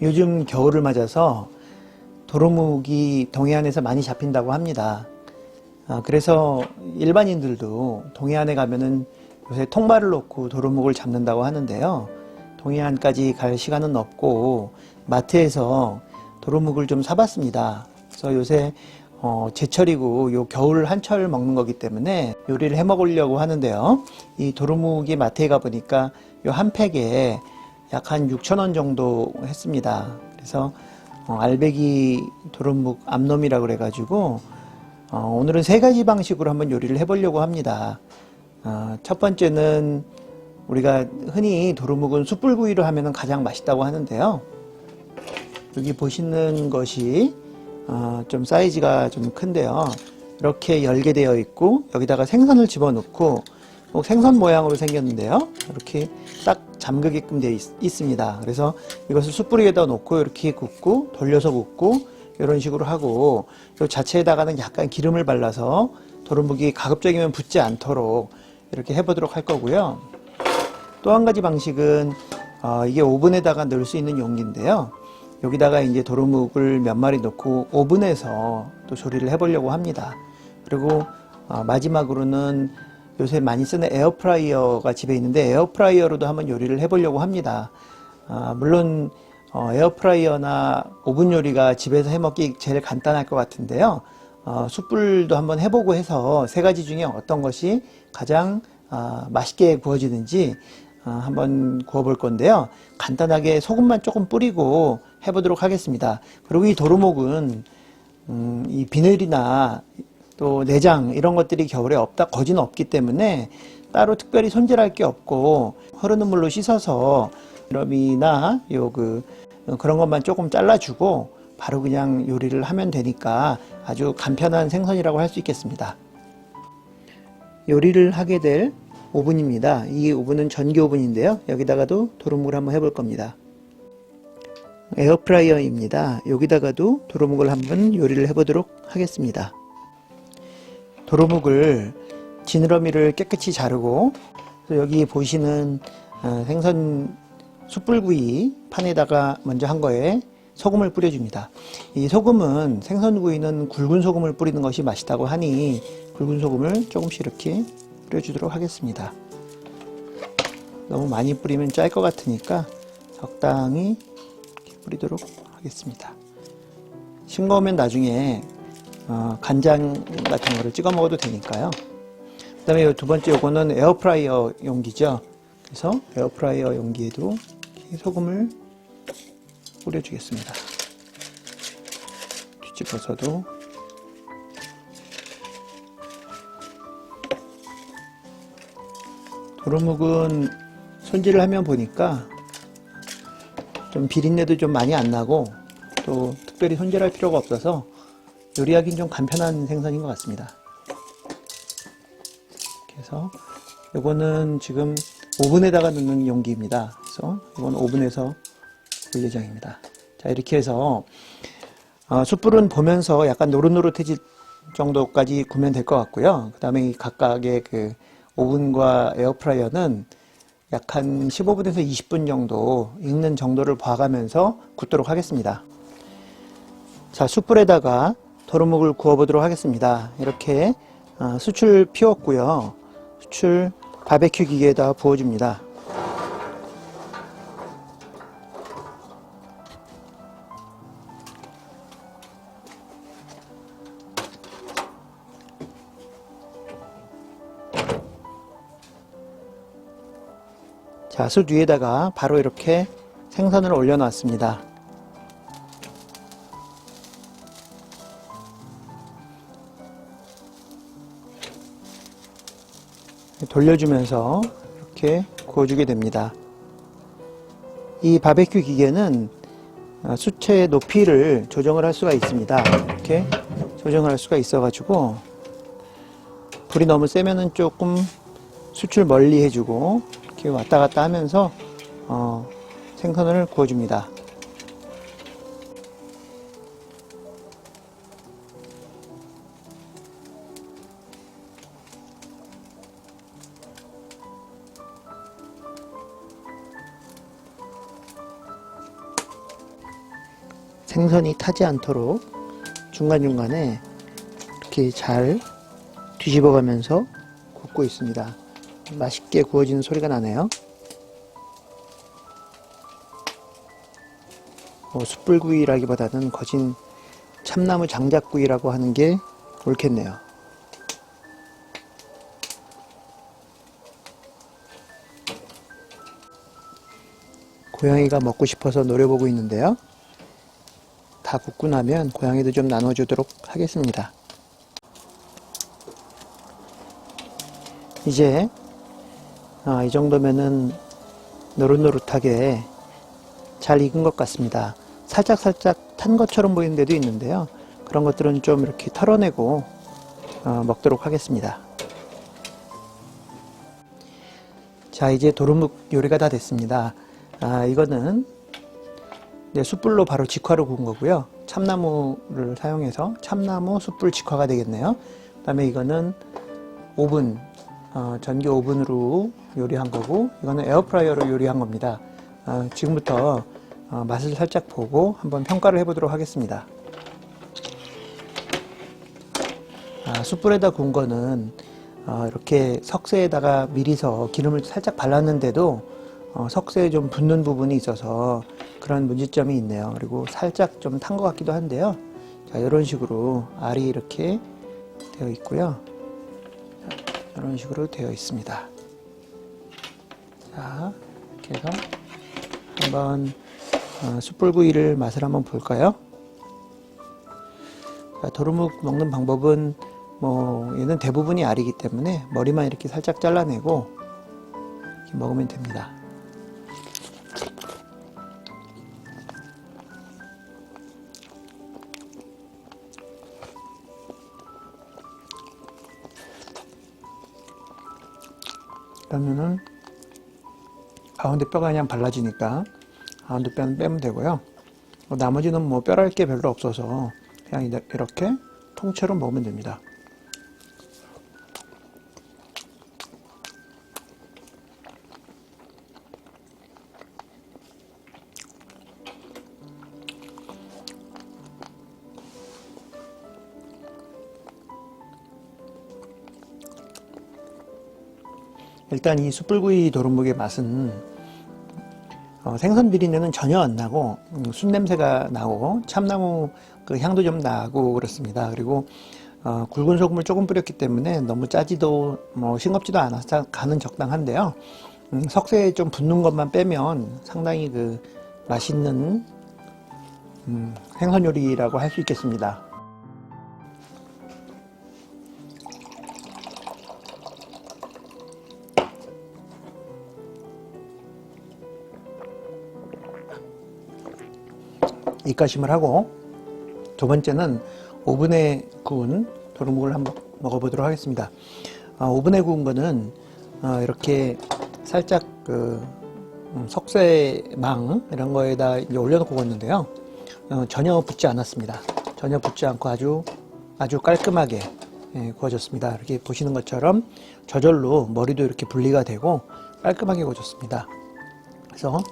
요즘 겨울을 맞아서 도루묵이 동해안에서 많이 잡힌다고 합니다. 아, 그래서 일반인들도 동해안에 가면은 요새 통발을 놓고 도루묵을 잡는다고 하는데요. 동해안까지 갈 시간은 없고 마트에서 도루묵을 좀 사봤습니다. 그래서 요새 어, 제철이고 요 겨울 한철 먹는 거기 때문에 요리를 해 먹으려고 하는데요. 이 도루묵이 마트에 가 보니까 요 한 팩에 약 한 6천 원 정도 했습니다. 그래서 어, 알배기 도루묵 암놈이라고 그래가지고 어, 오늘은 세 가지 방식으로 한번 요리를 해보려고 합니다. 어, 첫 번째는 우리가 흔히 도루묵은 숯불구이로 하면 가장 맛있다고 하는데요. 여기 보시는 것이 어, 좀 사이즈가 좀 큰데요. 이렇게 열게 되어 있고 여기다가 생선을 집어넣고 꼭 생선 모양으로 생겼는데요. 이렇게 딱 잠그게끔 되어 있, 습니다 그래서 이것을 숯불에다 놓고 이렇게 굽고 돌려서 굽고 이런 식으로 하고 이 자체에다가는 약간 기름을 발라서 도루묵이 가급적이면 붙지 않도록 이렇게 해보도록 할 거고요. 또 한 가지 방식은 어, 이게 오븐에다가 넣을 수 있는 용기인데요. 여기다가 이제 도루묵을 몇 마리 넣고 오븐에서 또 조리를 해보려고 합니다. 그리고 어, 마지막으로는 요새 많이 쓰는 에어프라이어가 집에 있는데 에어프라이어로도 한번 요리를 해보려고 합니다. 아, 물론 어, 에어프라이어나 오븐 요리가 집에서 해먹기 제일 간단할 것 같은데요. 어, 숯불도 한번 해보고 해서 세 가지 중에 어떤 것이 가장 아, 맛있게 구워지는지 아, 한번 구워볼 건데요. 간단하게 소금만 조금 뿌리고 해보도록 하겠습니다. 그리고 이 도루묵은 음, 이 비늘이나 또 내장 이런 것들이 겨울에 없다 거진 없기 때문에 따로 특별히 손질할 게 없고 흐르는 물로 씻어서 여름이나 요 그 그런 것만 조금 잘라주고 바로 그냥 요리를 하면 되니까 아주 간편한 생선이라고 할 수 있겠습니다. 요리를 하게 될 오븐입니다. 이 오븐은 전기 오븐인데요. 여기다가도 도루묵을 한번 해볼 겁니다. 에어프라이어입니다. 여기다가도 도루묵을 한번 요리를 해보도록 하겠습니다. 도루묵을 지느러미를 깨끗이 자르고 여기 보시는 어, 생선 숯불구이 판에다가 먼저 한 거에 소금을 뿌려줍니다. 이 소금은 생선구이는 굵은 소금을 뿌리는 것이 맛있다고 하니 굵은 소금을 조금씩 이렇게 뿌려주도록 하겠습니다. 너무 많이 뿌리면 짤 것 같으니까 적당히 뿌리도록 하겠습니다. 싱거우면 나중에 어, 간장 같은 거를 찍어 먹어도 되니까요. 그 다음에 두 번째 요거는 에어프라이어 용기죠. 그래서 에어프라이어 용기에도 소금을 뿌려주겠습니다. 뒤집어서도 도루묵은 손질을 하면 보니까 좀 비린내도 좀 많이 안 나고 또 특별히 손질할 필요가 없어서 요리하기는 좀 간편한 생선인 것 같습니다. 그래서 요거는 지금 오븐에다가 넣는 용기입니다. 그래서 이건 오븐에서 볼 예정입니다. 자 이렇게 해서 어, 숯불은 보면서 약간 노릇노릇해질 정도까지 구면 될 것 같고요. 그 다음에 이 각각의 그 오븐과 에어프라이어는 약 한 15분에서 20분 정도 익는 정도를 봐가면서 굽도록 하겠습니다. 자, 숯불에다가 도루묵을 구워보도록 하겠습니다. 이렇게 어, 수출 피웠고요. 수출 바베큐 기계에다 부어줍니다. 자, 숯 위에다가 바로 이렇게 생선을 올려놨습니다. 돌려주면서 이렇게 구워주게 됩니다. 이 바베큐 기계는 어, 수채의 높이를 조정을 할 수가 있습니다. 이렇게 조정을 할 수가 있어가지고 불이 너무 세면은 조금 수출 멀리 해주고 이렇게 왔다 갔다 하면서 어, 생선을 구워줍니다. 생선이 타지 않도록 중간중간에 이렇게 잘 뒤집어 가면서 굽고 있습니다. 맛있게 구워지는 소리가 나네요. 뭐 숯불구이라기보다는 거진 참나무 장작구이라고 하는 게 옳겠네요. 고양이가 먹고 싶어서 노려보고 있는데요. 다 굽고 나면 고양이도 좀 나눠주도록 하겠습니다. 이제 아, 이 정도면은 노릇노릇하게 잘 익은 것 같습니다. 살짝살짝 탄 것처럼 보이는 데도 있는데요. 그런 것들은 좀 이렇게 털어내고 어, 먹도록 하겠습니다. 자, 이제 도루묵 요리가 다 됐습니다. 아, 이거는 네, 숯불로 바로 직화로 구운 거고요. 참나무를 사용해서 참나무 숯불 직화가 되겠네요. 그 다음에 이거는 오븐, 어, 전기 오븐으로 요리한 거고, 이거는 에어프라이어로 요리한 겁니다. 어, 지금부터 어, 맛을 살짝 보고 한번 평가를 해보도록 하겠습니다. 아, 숯불에다 구운 거는 어, 이렇게 석쇠에다가 미리서 기름을 살짝 발랐는데도 어, 석쇠에 좀 붙는 부분이 있어서 그런 문제점이 있네요. 그리고 살짝 좀 탄 것 같기도 한데요. 자, 이런 식으로 알이 이렇게 되어 있고요. 자, 이런 식으로 되어 있습니다. 자, 이렇게 해서 한번 어, 숯불구이를 맛을 한번 볼까요? 자, 도루묵 먹는 방법은 뭐 얘는 대부분이 알이기 때문에 머리만 이렇게 살짝 잘라내고 이렇게 먹으면 됩니다. 그러면은 가운데 뼈가 그냥 발라지니까 가운데 뼈는 빼면 되고요. 뭐 나머지는 뭐 뼈랄 게 별로 없어서 그냥 이렇게 통째로 먹으면 됩니다. 일단 이 숯불구이 도루묵의 맛은 어, 생선 비린내는 전혀 안 나고 음, 숯 냄새가 나고 참나무 그 향도 좀 나고 그렇습니다. 그리고 어, 굵은 소금을 조금 뿌렸기 때문에 너무 짜지도 뭐 싱겁지도 않아서 간은 적당한데요. 음, 석쇠에 좀 붙는 것만 빼면 상당히 그 맛있는 음, 생선 요리라고 할 수 있겠습니다. 입가심을 하고 두 번째는 오븐에 구운 도루묵을 한번 먹어보도록 하겠습니다. 아, 오븐에 구운 거는 어, 이렇게 살짝 그 음, 석쇠망 이런 거에다 올려놓고 구웠는데요. 어, 전혀 붙지 않았습니다. 전혀 붙지 않고 아주 아주 깔끔하게 예, 구워졌습니다. 이렇게 보시는 것처럼 저절로 머리도 이렇게 분리가 되고 깔끔하게 구워졌습니다. 그래서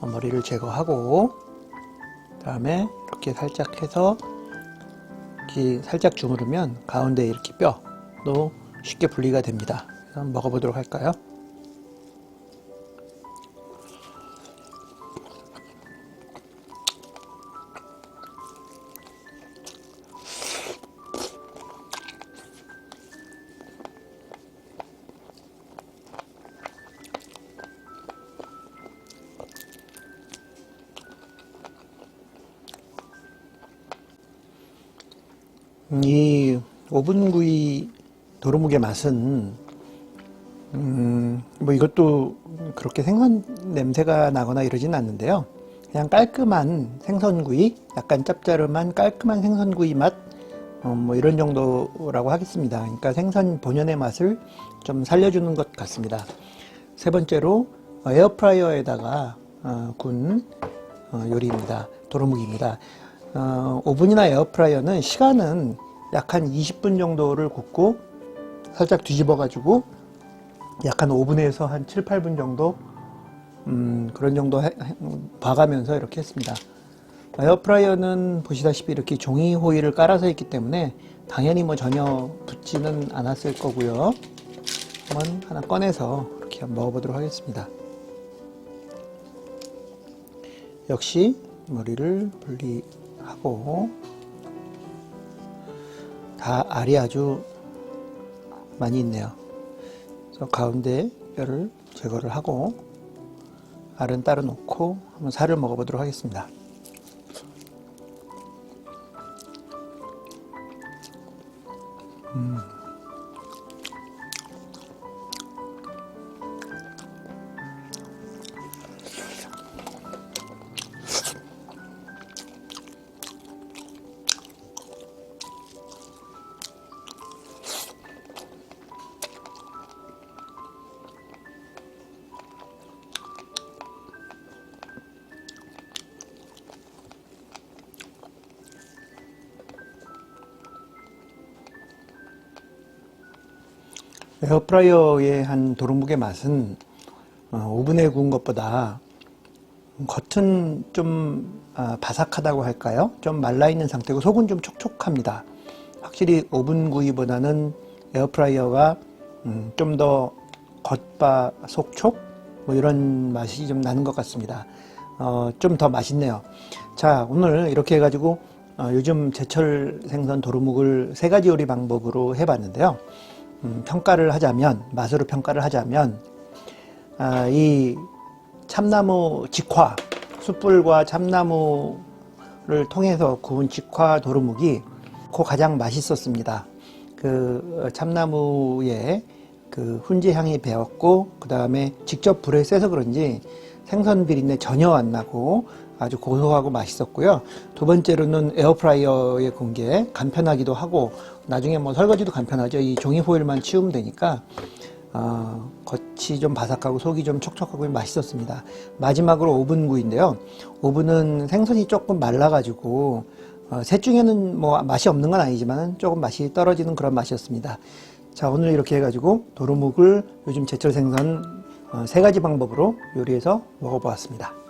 어, 머리를 제거하고 다음에 이렇게 살짝 해서 이렇게 살짝 주무르면 가운데 이렇게 뼈도 쉽게 분리가 됩니다. 그래서 먹어보도록 할까요? 이 오븐구이 도루묵의 맛은 음, 뭐 이것도 그렇게 생선 냄새가 나거나 이러진 않는데요. 그냥 깔끔한 생선구이, 약간 짭짤한 깔끔한 생선구이 맛, 어, 뭐 이런 정도라고 하겠습니다. 그러니까 생선 본연의 맛을 좀 살려주는 것 같습니다. 세 번째로 어, 에어프라이어에다가 어, 군 어, 요리입니다. 도루묵입니다. 어, 오븐이나 에어프라이어는 시간은 약 한 20분 정도를 굽고 살짝 뒤집어 가지고 약 한 5분에서 한 7, 8분 정도 음, 그런 정도 해- 해- 봐가면서 이렇게 했습니다. 에어프라이어는 보시다시피 이렇게 종이 호일을 깔아서 있기 때문에 당연히 뭐 전혀 붙지는 않았을 거고요. 한번 하나 꺼내서 이렇게 한번 먹어보도록 하겠습니다. 역시 머리를 분리하고 다 알이 아주 많이 있네요. 그래서 가운데 뼈를 제거를 하고 알은 따로 놓고 한번 살을 먹어보도록 하겠습니다. 에어프라이어의 한 도루묵의 맛은 어, 오븐에 구운 것보다 겉은 좀 아, 바삭하다고 할까요? 좀 말라있는 상태고 속은 좀 촉촉합니다. 확실히 오븐 구이보다는 에어프라이어가 음, 좀더 겉바 속촉 뭐 이런 맛이 좀 나는 것 같습니다. 어, 좀 더 맛있네요. 자 오늘 이렇게 해가지고 어, 요즘 제철 생선 도루묵을 세 가지 요리 방법으로 해봤는데요. 음, 평가를 하자면 맛으로 평가를 하자면 아, 이 참나무 직화 숯불과 참나무를 통해서 구운 직화 도루묵이 그 가장 맛있었습니다. 그 참나무에 그 훈제 향이 배었고 그 다음에 직접 불에 쐬서 그런지 생선 비린내 전혀 안 나고 아주 고소하고 맛있었고요. 두 번째로는 에어프라이어에 구운 게 간편하기도 하고 나중에 뭐 설거지도 간편하죠. 이 종이 호일만 치우면 되니까 어, 겉이 좀 바삭하고 속이 좀 촉촉하고 맛있었습니다. 마지막으로 오븐구이인데요. 오븐은 생선이 조금 말라가지고 어, 셋 중에는 뭐 맛이 없는 건 아니지만 조금 맛이 떨어지는 그런 맛이었습니다. 자 오늘 이렇게 해가지고 도루묵을 요즘 제철 생선 어, 세 가지 방법으로 요리해서 먹어보았습니다.